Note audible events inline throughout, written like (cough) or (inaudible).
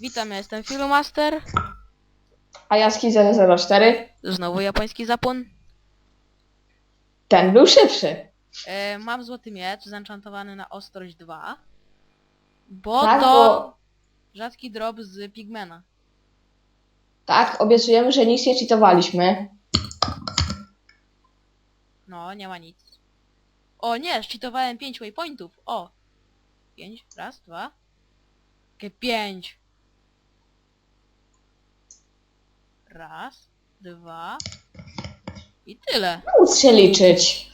Witam, ja jestem Filomaster. A ja Skizer 04. Znowu japoński zapłon. Ten był szybszy. E, mam złoty miecz, zenchantowany na ostrość 2. Bo Tak, to bo- rzadki drop z Pigmena. Tak, obiecujemy, że nic nie cheatowaliśmy. No, nie ma nic. O nie, szczytowałem 5 waypointów. O! 5, raz, dwa. Takie 5. Raz, dwa. I tyle. Móc się liczyć.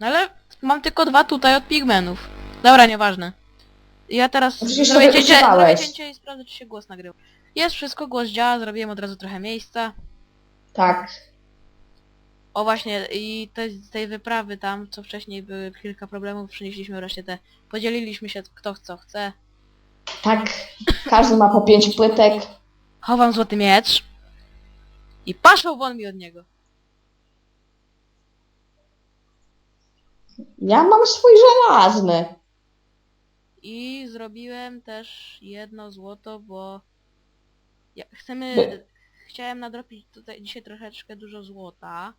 No ale mam tylko dwa tutaj od pigmenów. Dobra, nieważne. Ja teraz No przecież zrobię cięcie, zrobię cięcie i sprawdzę, czy się głos nagrywa. Jest wszystko, głos działa, zrobiłem od razu trochę miejsca. Tak. O właśnie, i te, z tej wyprawy tam, co wcześniej były kilka problemów, przynieśliśmy wreszcie te... Podzieliliśmy się, kto co chce. Tak. Każdy ma po pięć płytek. Chowam złoty miecz. I paszą won mi od niego. Ja mam swój żelazny. I zrobiłem też jedno złoto, bo... Ja, chcemy... By- Chciałem nadrobić tutaj dzisiaj troszeczkę dużo złota.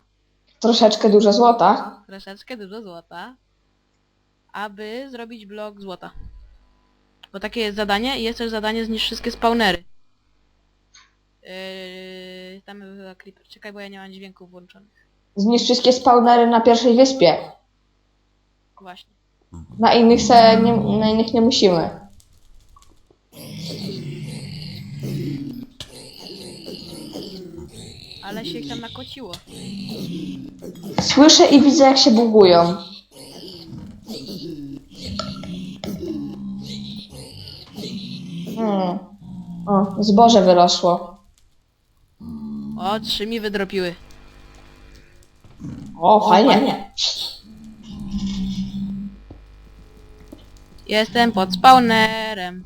Troszeczkę dużo złota. troszeczkę dużo złota, aby zrobić blok złota. Bo takie jest zadanie i jest też zadanie zniszcz wszystkie spawnery. Yy, creeper. Czekaj, bo ja nie mam dźwięków włączonych. Zniszcz wszystkie spawnery na pierwszej wyspie. Właśnie. Na innych se nie, na innych nie musimy. Ale się ich tam nakociło. Słyszę i widzę jak się bugują. Hmm. O, zboże wyrosło. O, trzy mi wydropiły. O, fajnie. Jestem pod spawnerem.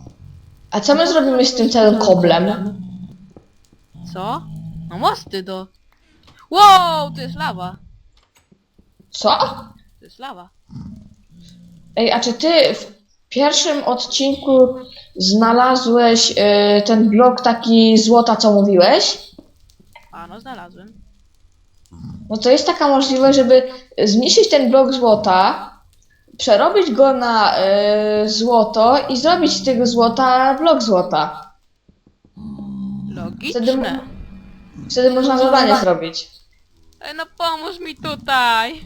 A co my zrobimy z tym całym koblem? Co? No mosty do... Wow, to jest lawa. Co? To jest lawa. Ej, a czy ty w pierwszym odcinku znalazłeś y, ten blok taki złota, co mówiłeś? No znalazłem. No to jest taka możliwość, żeby zniszczyć ten blok złota, przerobić go na y, złoto i zrobić z tego złota blok złota. Wtedy, mo- Logiczne. wtedy można zadanie zrobić. Ej, no pomóż mi tutaj.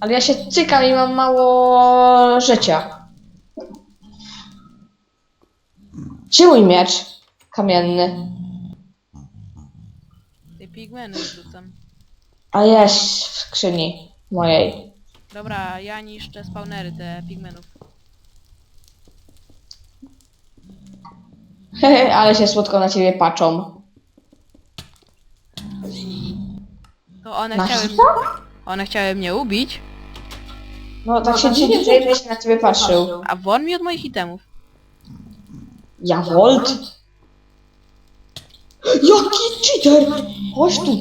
Ale ja się cykam i mam mało życia. Mój miecz kamienny? Te pigmeny rzucam. A jest w skrzyni mojej. Dobra, ja niszczę spawnery te pigmenów. Hehe, (laughs) ale się słodko na ciebie patrzą. To one Masz chciały... to? One chciały mnie ubić, No tak się dziwnie, że jeden się na ciebie patrzył. a won mi od moich itemów. Ja Volt? Jaki cheater! Chodź tu.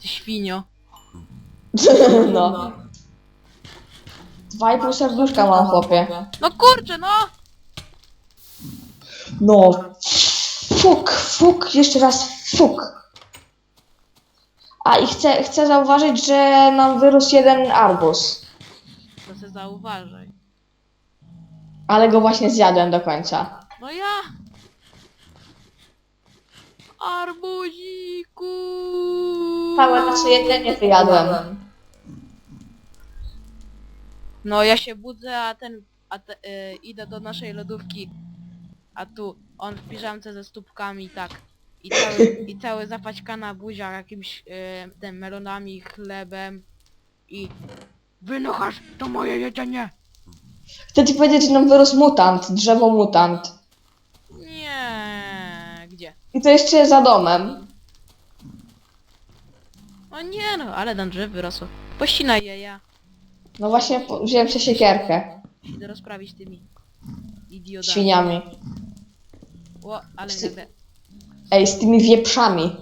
Ty świnio. (laughs) No. Dwa i pół serduszka mam, chłopie. No kurczę, no! No. Fuk, fuk, jeszcze raz fuk. A i chcę, chcę zauważyć, że nam wyrósł jeden arbuz. To se zauważaj. Ale go właśnie zjadłem do końca. No ja! Arbuziku! Całe nasze jedzenie wyjadłem. No ja się budzę, a ten... A te, y, idę do naszej lodówki. A tu on w piżamce ze stópkami, tak. I cały, i cały zapaćkana buzia jakimś y, tym melonami, chlebem. I... Wynochasz to moje jedzenie! Chcę ci powiedzieć, że nam wyrósł mutant, drzewo mutant. Nie, gdzie? I to jeszcze za domem. O nie no, ale tam drzew wyrosło. Pościnaj je, ja No właśnie po- wziąłem się siekierkę. idę rozprawić tymi idiotami. Świniami. O, ale Psy. nagle, Ej, z tymi wieprzami.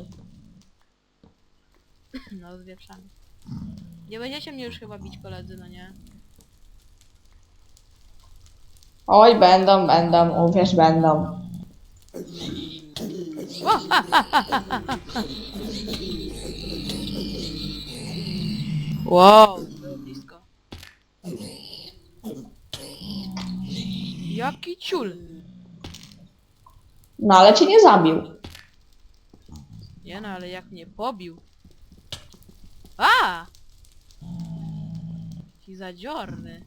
no z wieprzami. Nie będziecie mnie już chyba bić koledzy, no nie? Oj, będą, będą, uwierz, będą. Wow, było blisko. Jaki ciul. No ale cię nie zabił. Nie no, ale jak mnie pobił. A! Jaki zadziorny.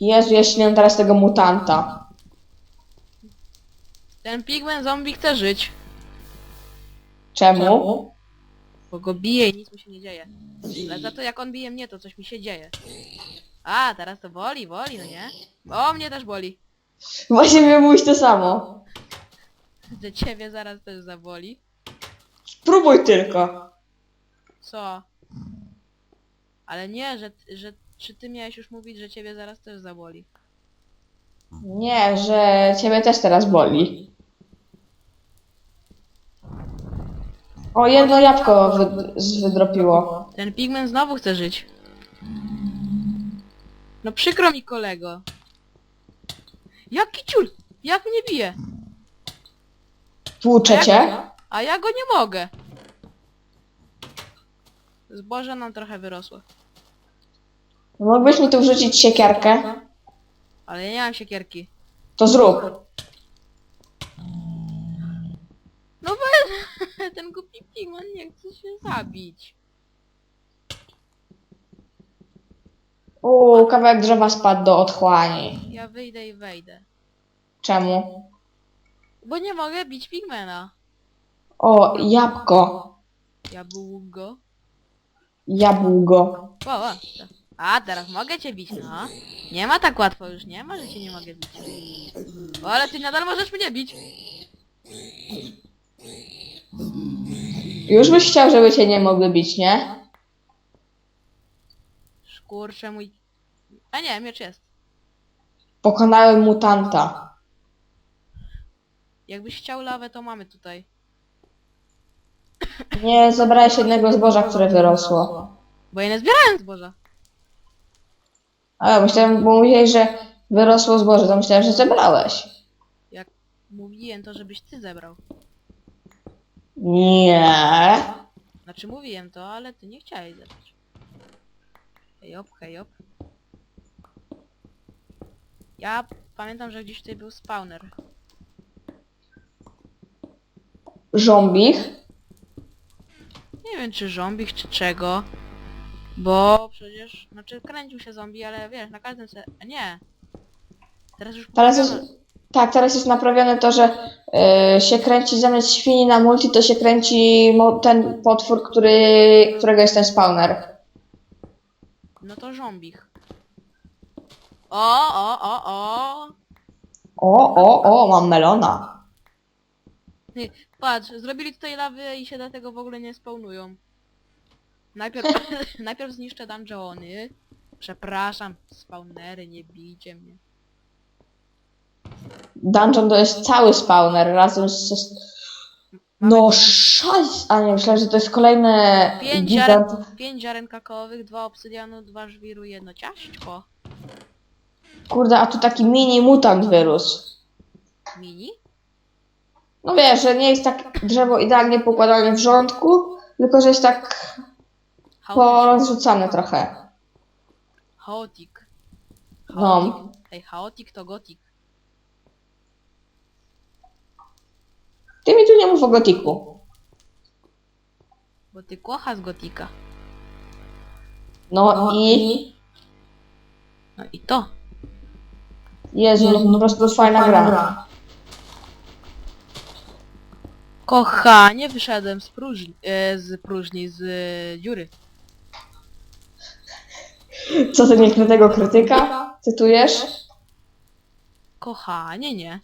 Jezu, ja śnię teraz tego mutanta. Ten pigment zombie chce żyć. Czemu? Bo go bije i nic mu się nie dzieje. Ale za to jak on bije mnie, to coś mi się dzieje. A, teraz to boli, boli, no nie? O, mnie też boli. Właśnie miałem mówić to samo. Że ciebie zaraz też zaboli. Spróbuj tylko. Co? Ale nie, że, że czy ty miałeś już mówić, że ciebie zaraz też zaboli? Nie, że ciebie też teraz boli. O, jedno jabłko wy, z- wydropiło. Ten pigment znowu chce żyć. No przykro mi kolego. Jaki ciul! Jak mnie bije? Tłucze cię? A ja go nie mogę. Zboże nam trochę wyrosło. Mógłbyś mi tu wrzucić siekierkę? Ale ja nie mam siekierki. To zrób. No (laughs) ten głupi pigment nie chce się zabić. Uuu, kawałek drzewa spadł do otchłani. Ja wyjdę i wejdę. Czemu? Bo nie mogę bić pigmena. O, jabłko. Jabłgo. Jabłgo. O, o. A, teraz mogę cię bić, no. Nie ma tak łatwo już, nie ma, że cię nie mogę bić. O, ale ty nadal możesz mnie bić. Już byś chciał, żeby cię nie mogły bić, nie? Kurczę mój... A nie, miecz jest. Pokonałem mutanta. Jakbyś chciał lawę, to mamy tutaj. Nie zabrałeś jednego zboża, które wyrosło. Bo ja nie zbierałem zboża. A, myślałem, bo mówiłeś, że wyrosło zboże, to myślałem, że zebrałeś. Jak mówiłem to, żebyś ty zebrał. Nie. Znaczy mówiłem to, ale ty nie chciałeś zebrać. Hejop, hejop. Ja pamiętam, że gdzieś tutaj był spawner. Żombich? Nie wiem czy zombie, czy czego. Bo przecież, znaczy kręcił się zombie, ale wiesz, na każdym se... a Nie. Teraz już Teraz poprawiono- tak, teraz jest naprawione to, że y, się kręci zamiast świni na multi, to się kręci mo- ten potwór, który, którego jest ten spawner. No to zombich. O, o, o, o! O, o, o, mam melona. Ty, patrz, zrobili tutaj lawy i się dlatego w ogóle nie spawnują. Najpierw, (laughs) najpierw zniszczę dungeony. Przepraszam, spawnery, nie bijcie mnie. Dungeon to jest cały spawner razem z... No szajs! A nie, myślałem, że to jest kolejne Pięć gigant. ziaren, pięć ziaren kakaowych, dwa obsydianu, dwa żwiru, jedno ciaśćko. Kurde, a tu taki mini mutant wyrósł. Mini? No wiesz, że nie jest tak drzewo idealnie pokładane w rządku, tylko że jest tak porozrzucane trochę. Chaotik. No. Chaotik. Ej, chaotik to gotik. Ty mi tu nie mów o gotiku. Bo ty kocha z gotika. No i... No i to. Jezu, no po prostu fajna gra. Kochanie, wyszedłem z próżni, e, z próżni, z e, dziury. Co ty niekrytego krytyka? Cytujesz? Kochanie, nie.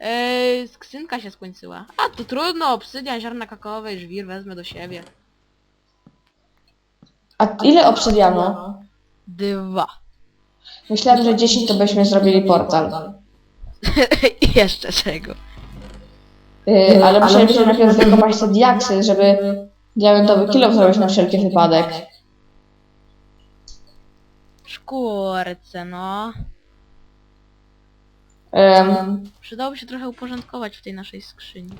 Eee, skrzynka się skończyła. A, to trudno, obsydian, ziarna kakaowe i żwir wezmę do siebie. A ile obsydianu? Dwa. Myślałem, że 10 to byśmy zrobili portal. (laughs) I jeszcze czego? Yy, ale musielibyśmy najpierw wykopać te diaksy, żeby diamentowy kilo zrobić na wszelki wypadek. szkórce, no. Em, Przydałoby się trochę uporządkować w tej naszej skrzyni.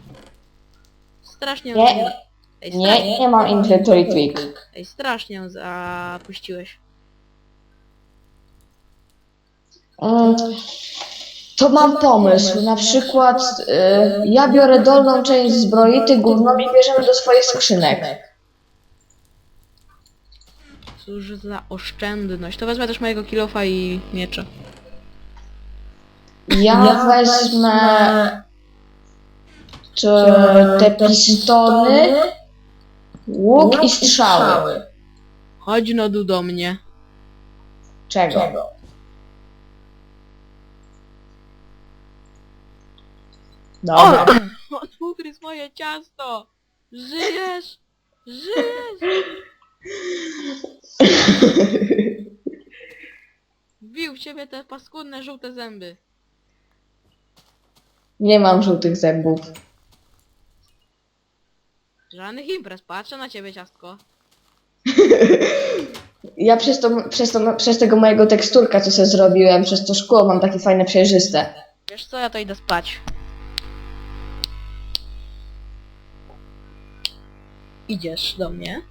Strasznie. Nie. Ej, strasznie, nie, nie mam inventory tweak. ej, strasznie ją zapuściłeś. Mm, To mam pomysł. Na przykład y, ja biorę dolną część zbroi, ty gówno i bierzemy do swoich skrzynek. Cóż za oszczędność. To wezmę też mojego kilofa i miecze. Ja wezmę czy te pistony, łuk i strzały. Chodź no du do mnie. Czego? Dobra. On ugryzł (clears throat) moje ciasto! Żyjesz! Żyjesz! (laughs) Wbił w ciebie te paskudne żółte zęby. Nie mam żółtych zębów. Żadnych imprez, patrzę na ciebie ciastko. (laughs) Ja przez, to, przez, to, przez tego mojego teksturka, co sobie zrobiłem, przez to szkło mam takie fajne przejrzyste. Wiesz co, ja to idę spać. Idziesz do mnie?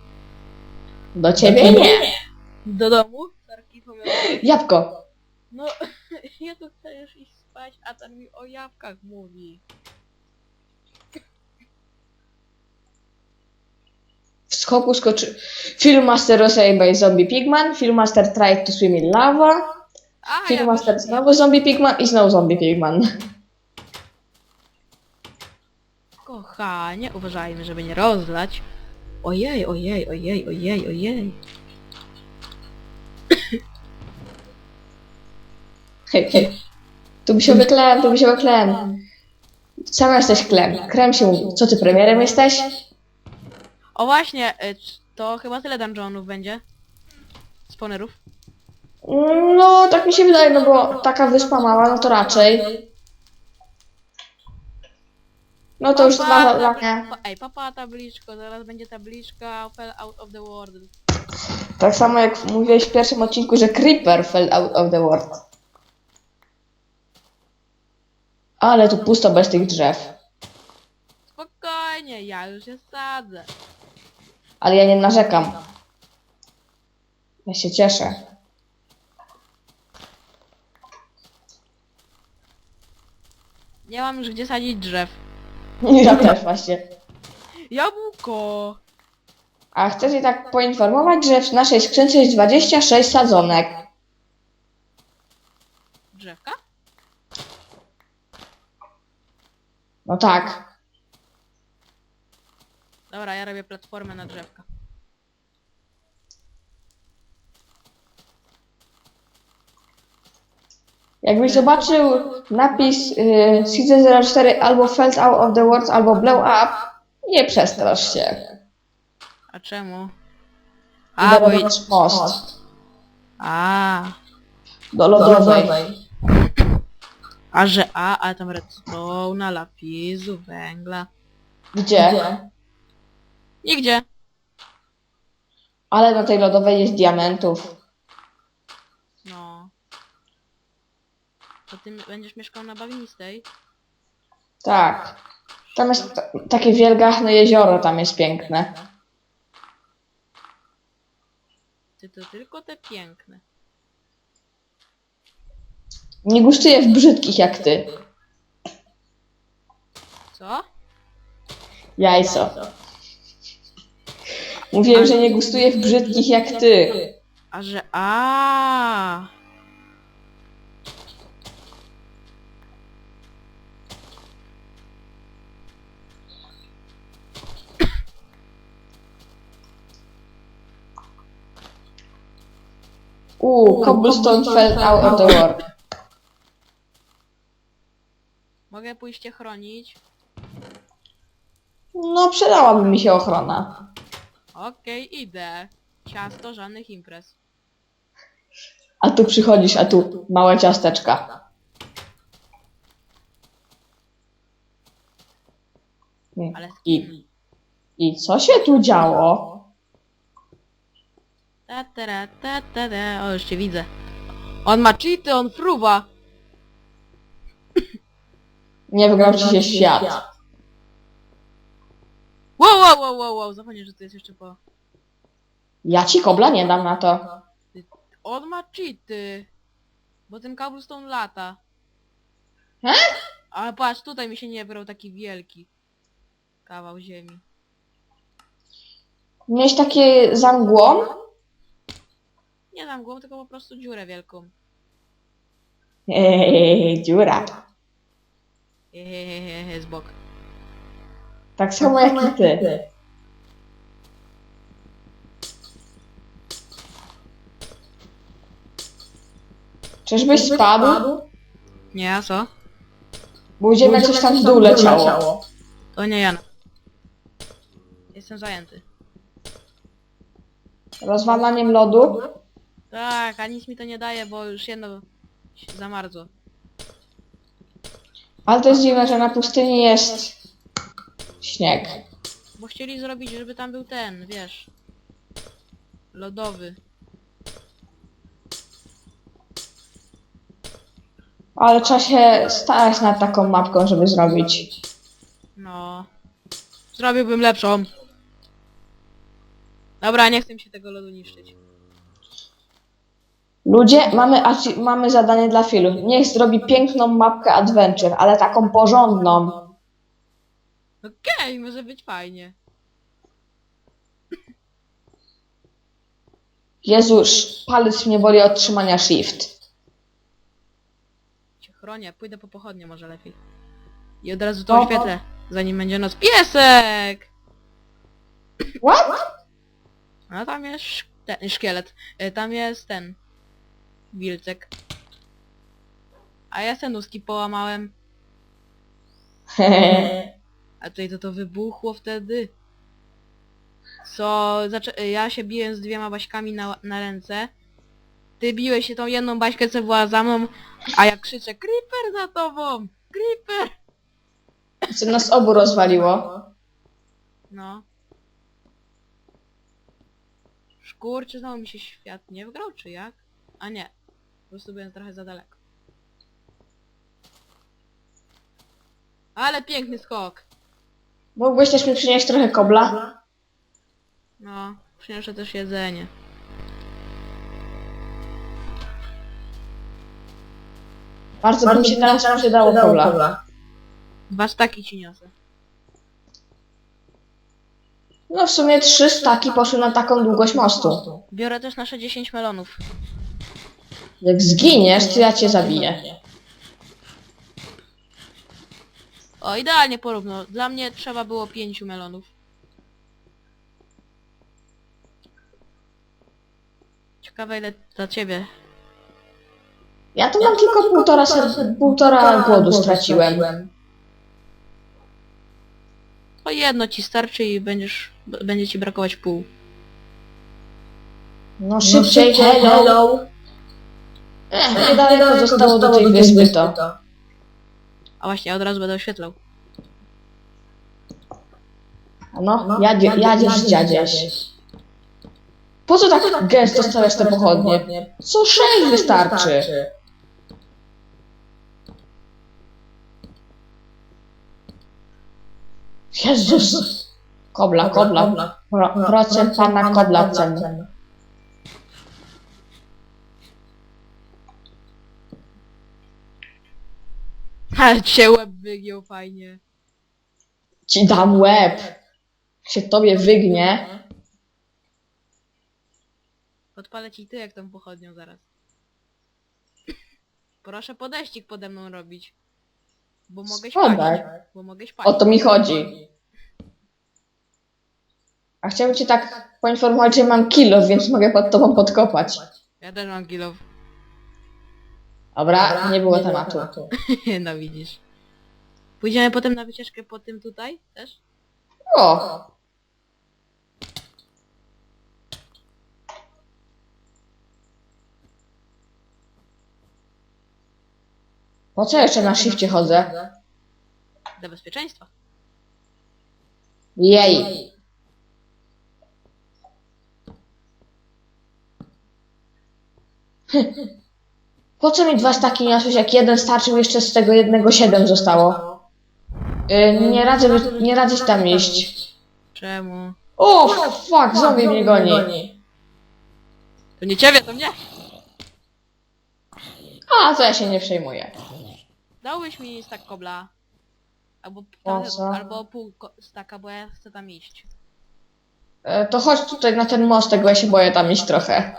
Do ciebie nie. Do domu? Jabłko. No, (laughs) ja tu chcę już iść spać, a ten mi o jabłkach mówi. W skoku skoczy... Filmmaster Rosary by Zombie Pigman. Filmmaster tried to swim in lava. A, Filmmaster ja znowu Zombie Pigman i znowu Zombie Pigman. Kochanie, uważajmy, żeby nie rozlać. Ojej, ojej, ojej, ojej, ojej. Hej, hej. Tu by się wyklem, tu by się wyklem. Sam jesteś klem. Krem się mówi. Co ty premierem jesteś? O właśnie, y, to chyba tyle dungeonów będzie. Spawnerów. No, tak mi się wydaje, no bo taka wyspa mała, no to raczej. No to już dwa zadania. pa, ej, papa tabliczko, zaraz będzie tabliczka fell out of the world. Tak samo jak mówiłeś w pierwszym odcinku, że Creeper fell out of the world. Ale tu pusto bez tych drzew. Spokojnie, ja już je sadzę. Ale ja nie narzekam. Ja się cieszę. Nie mam już gdzie sadzić drzew. (laughs) Ja też właśnie. Jabłko! A chcę Cię tak poinformować, że w naszej skrzynce jest 26 sadzonek. Drzewka? No tak. Dobra, ja robię platformę na drzewka. Jakbyś zobaczył napis y, CZ04 albo Felt Out of the World albo Blow Up, nie przestrasz się. A czemu? A, bo i... masz most A, do lodowej. A że A, ale tam redstone, lapisu, węgla. Gdzie? Nigdzie. Ale na tej lodowej jest diamentów. No. To ty będziesz mieszkał na bagnistej? Tak. Tam jest ta- takie wielgachne jezioro, tam jest piękne. Ty to tylko te piękne. Nie gustuję w brzydkich jak ty. Co? Jajco. Mówiłem, że nie gustuję w brzydkich jak ty. A że A. Uuu, cobblestone fell out of the world. Mogę pójść cię chronić? No, przydałaby mi się ochrona. Okej, idę. Ciasto, żadnych imprez. A tu przychodzisz, a tu małe ciasteczka. Ale z I, kim? I co się tu działo? Ta Ta, ta, ta, ta, ta. O, już cię widzę. On ma cheaty, on fruwa. Nie wygrał ci się świat. Wow, wow, wow, wow, wow. Zapomnij, że to jest jeszcze po... Ja ci kobla nie dam na to. On ma cheaty. Bo ten cobblestone lata. He? Ale patrz, tutaj mi się nie brał taki wielki kawał ziemi. Miałeś takie za mgłą? Nie dam głowę, tylko po prostu dziurę wielką. Eee, dziura. Hehehehe, z bok. Tak samo jak i ty. Czyżbyś spadł? Nie, a co? Bo coś tam w dół leciało. To nie Jan. Jestem zajęty. Rozwalaniem lodu? Tak, a nic mi to nie daje, bo już jedno się zamarzło. Ale to jest dziwne, że na pustyni jest śnieg. Bo chcieli zrobić, żeby tam był ten, wiesz. Lodowy. Ale trzeba się starać nad taką mapką, żeby zrobić. No. Zrobiłbym lepszą. Dobra, nie chcę mi się tego lodu niszczyć. Ludzie, mamy, aci- mamy zadanie dla Filu. Niech zrobi piękną mapkę Adventure, ale taką porządną. Okej, może być fajnie. Jezus, palec mnie boli od trzymania shift. Cię chronię, pójdę po pochodnie może lepiej. I od razu to O, o. oświetlę, zanim będzie noc. Piesek! What? A tam jest ten, szkielet. Y, Tam jest ten. Wilczek. A ja se nóżki połamałem. (laughs) A tutaj to to wybuchło wtedy. Co? Zaczę- ja się biłem z dwiema baśkami na, na ręce. Ty biłeś się tą jedną baśkę, co była za mną, a ja krzyczę Creeper za tobą! Creeper! Co nas obu rozwaliło. No. Szkur, czy znowu mi się świat nie wgrał, czy jak? A nie. Po prostu byłem trochę za daleko. Ale piękny skok. Mógłbyś też mi przynieść trochę kobla? No, przyniosę też jedzenie. Bardzo by mi się teraz przydało kobla. Dwa staki ci niosę. No w sumie trzy staki poszły na taką długość mostu. Biorę też nasze 10 melonów. Jak zginiesz, to ja cię zabiję. O, idealnie porówno. Dla mnie trzeba było 5 melonów. Ciekawe ile dla ciebie. Ja tu mam tylko półtora, ser- półtora głodu straciłem. To jedno ci starczy i będziesz, b- będzie ci brakować pół. No szybciej, hello! Ech, niedaleko zostało do tej wyspy to. A właśnie, ja od razu będę oświetlał. No, jadzie, jadziesz, dziadzieś. Po co tak gęsto stawiasz te pochodnie? Co sześć wystarczy. Jezus! Kobla, kobla. Pro, procent pana kobla cen. Ale cię łeb wygiął fajnie. Ci dam łeb. Jak się tobie wygnie. Podpalę ci ty jak tą pochodnią zaraz. Proszę podejścik pode mną robić. Bo mogę Spadaj. śpać. Bo mogę śpać. O to mi chodzi. A chciałbym cię tak poinformować, że mam kilo, więc mogę pod tobą podkopać. Ja też mam kilow. Dobra, nie było tematu. (laughs) no widzisz. Pójdziemy potem na wycieczkę po tym tutaj też? O! Po co jeszcze na shifcie chodzę? Dla bezpieczeństwa. Jej! (laughs) Po co mi dwa staki niosłeś, jak jeden starczył, jeszcze z tego jednego siedem zostało? Yy, nie radzę, by- nie radzę ci tam iść. Czemu? O, fuck, zombie mnie goni. To nie ciebie, to mnie! A, to ja się nie przejmuję. Dałbyś mi stak kobla. Albo, Po co? albo pół ko- staka, bo ja chcę tam iść. E, to chodź tutaj na ten mostek, bo ja się boję tam iść trochę.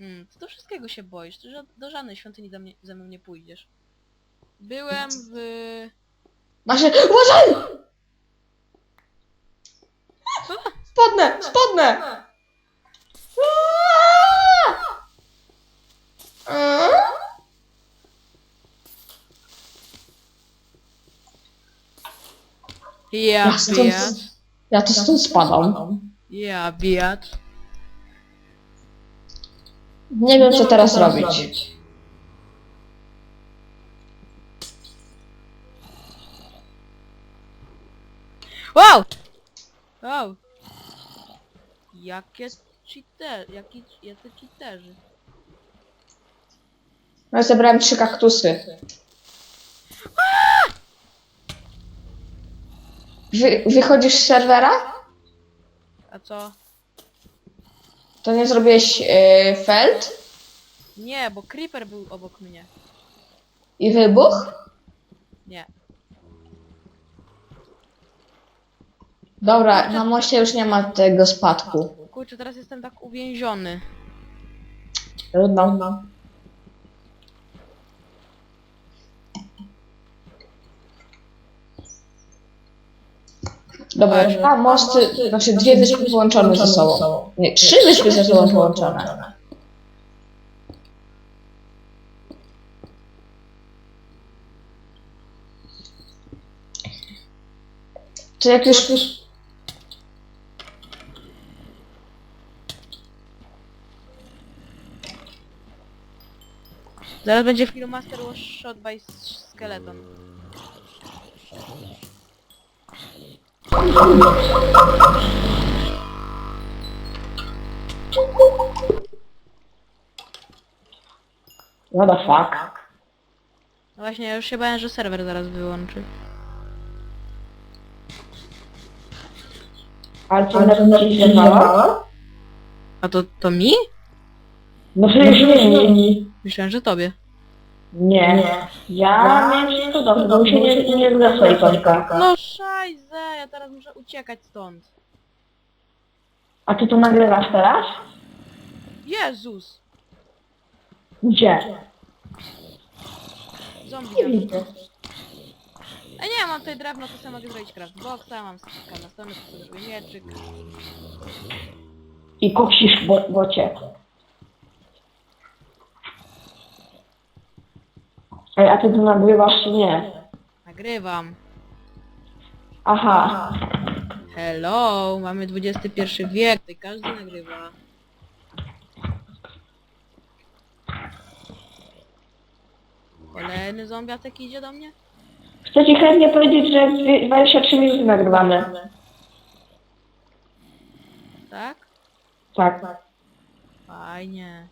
Mm, ty do wszystkiego się boisz, ża- do żadnej świątyni do mnie, ze mną nie pójdziesz. Byłem w... Masz... Uważaj! Spodnę, spodnę! Ja, Ja stąd, ja to stąd spadam. Ja, bijat. Nie wiem, co teraz robić. Wow! Wow! Jakie cheater, jaki, jacy cheaterzy. No ja zebrałem trzy kaktusy. Wy, wychodzisz z serwera? A co? To nie zrobiłeś e, feld Nie, bo creeper był obok mnie. i wybuch? Nie. Dobra, na moście już nie ma tego spadku. Kurczę, teraz jestem tak uwięziony. Trudno. Dobra, dwa mosty, znaczy dwie wyspy połączone ze sobą. Nie, trzy wyspy ze sobą połączone. To jak już... Zaraz będzie film Master Was Shot by Skeleton. What the fuck? No właśnie, ja już się bałem, że serwer zaraz wyłączy. Ale co na ci się znało? A to, to mi? No przecież nie, nie. Myślałem, że tobie. Nie. Ja miałem wszystko dobrze, bo mi się nie, nie zgasła ikonka. No szajze, ja teraz muszę uciekać stąd. A ty tu nagrywasz teraz? Jezus! Gdzie? Zombie Nie tam. widzę. A nie, mam tutaj drewno, to sobie mogę zrobić craftboxa, mam stika na stronę, to sobie zrobię mieczyk. I koksisz bo, bocie. Ej, a ty tu nagrywasz czy nie? Nagrywam. Aha. Hello, mamy XXI wiek, tutaj każdy nagrywa. Kolejny zombiatek idzie do mnie? Chcę ci chętnie powiedzieć, że dwie- 23 minuty nagrywamy. Tak? Tak. Fajnie.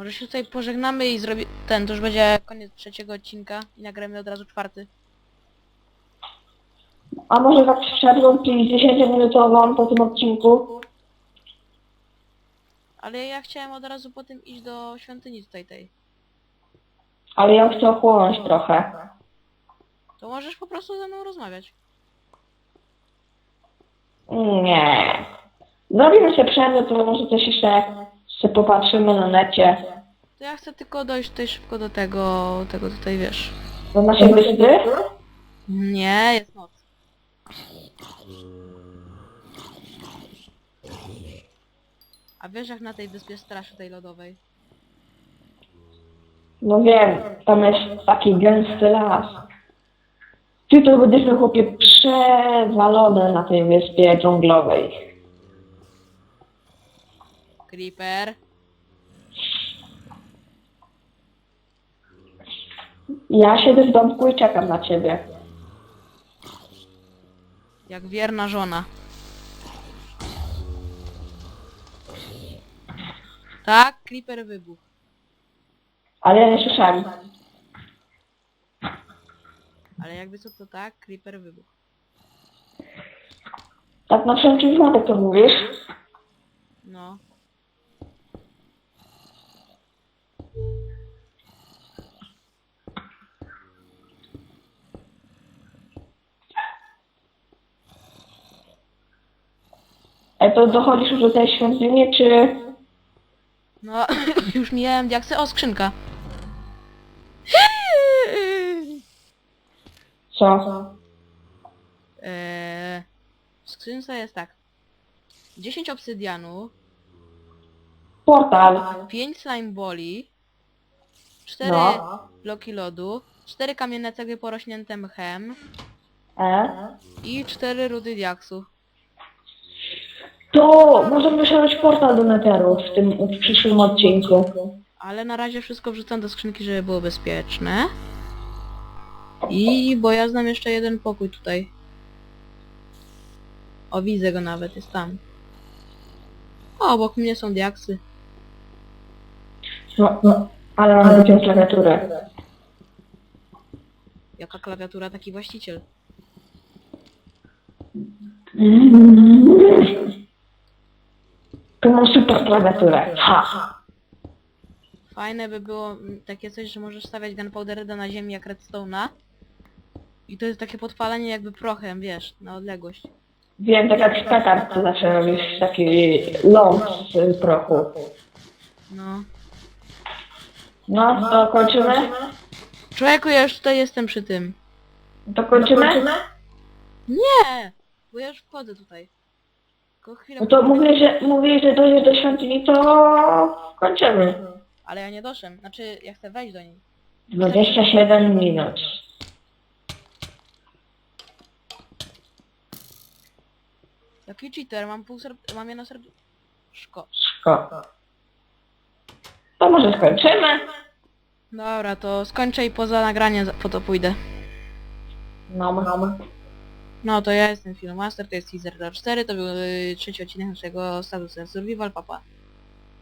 Może się tutaj pożegnamy i zrobi... Ten, to już będzie koniec trzeciego odcinka i nagramy od razu czwarty. A może tak przerwą, czyli 10-minutową po tym odcinku? Ale ja chciałem od razu po tym iść do świątyni tutaj tej. Ale ja chcę ochłonąć trochę. To możesz po prostu ze mną rozmawiać. Nie. Zrobimy sobie przerwę, to może też jeszcze sobie popatrzymy na necie. To ja chcę tylko dojść tutaj szybko do tego, tego tutaj wiesz. Do naszej wyspy? Nie, jest noc. A wiesz jak na tej wyspie straszy tej lodowej? No wiem, tam jest taki gęsty las. Ty to będziemy chłopie przewalone na tej wyspie dżunglowej. Creeper. Ja siedzę w domku i czekam na ciebie. Jak wierna żona. Tak, creeper wybuchł. Ale ja nie słyszałem. Ale jakby co to tak, creeper wybuchł. Tak na wszelki wypadek to mówisz? No. Ej, to dochodzisz już do tej świątyni, czy... No, (laughs) już mijałem diaksy. O, skrzynka. Co? Eee, w skrzynce jest tak. 10 obsydianu, Portal. 5 slime boli, 4 No. bloki lodu, 4 kamienne cegły porośnięte mchem E? i 4 rudy diaksu. To możemy osiągnąć portal do Netheru w tym w przyszłym odcinku. Ale na razie wszystko wrzucam do skrzynki, żeby było bezpieczne. I bo ja znam jeszcze jeden pokój tutaj. O, widzę go nawet, jest tam. O, obok mnie są diaksy. No, no. Ale mam wypiąć klawiaturę. Jaka klawiatura, taki właściciel. Tu mam super klawiaturę. Ha! Fajne by było mm, takie coś, że możesz stawiać gunpowdereda na ziemi jak redstone'a. I to jest takie podpalenie jakby prochem, wiesz, na odległość. Wiem, tak jak petard to zawsze robisz taki ląd z prochu. No. No, to kończymy? Człowieku, ja już tutaj jestem przy tym. To kończymy? Nie! Bo ja już wchodzę tutaj. Tylko chwilę... No to mówię, że mówię, że dojdziesz do świątyni, to kończymy. Ale ja nie doszłem. Znaczy, ja chcę wejść do niej. 27 minut. Jaki cheater, mam pół serc... mam jedno serduszko. Szko. To może skończymy? Dobra, to skończę i poza nagraniem za- po to pójdę. No, no. No to ja jestem Filmaster, to jest Teaser 4, to był y, trzeci odcinek naszego statusu Survival Papa.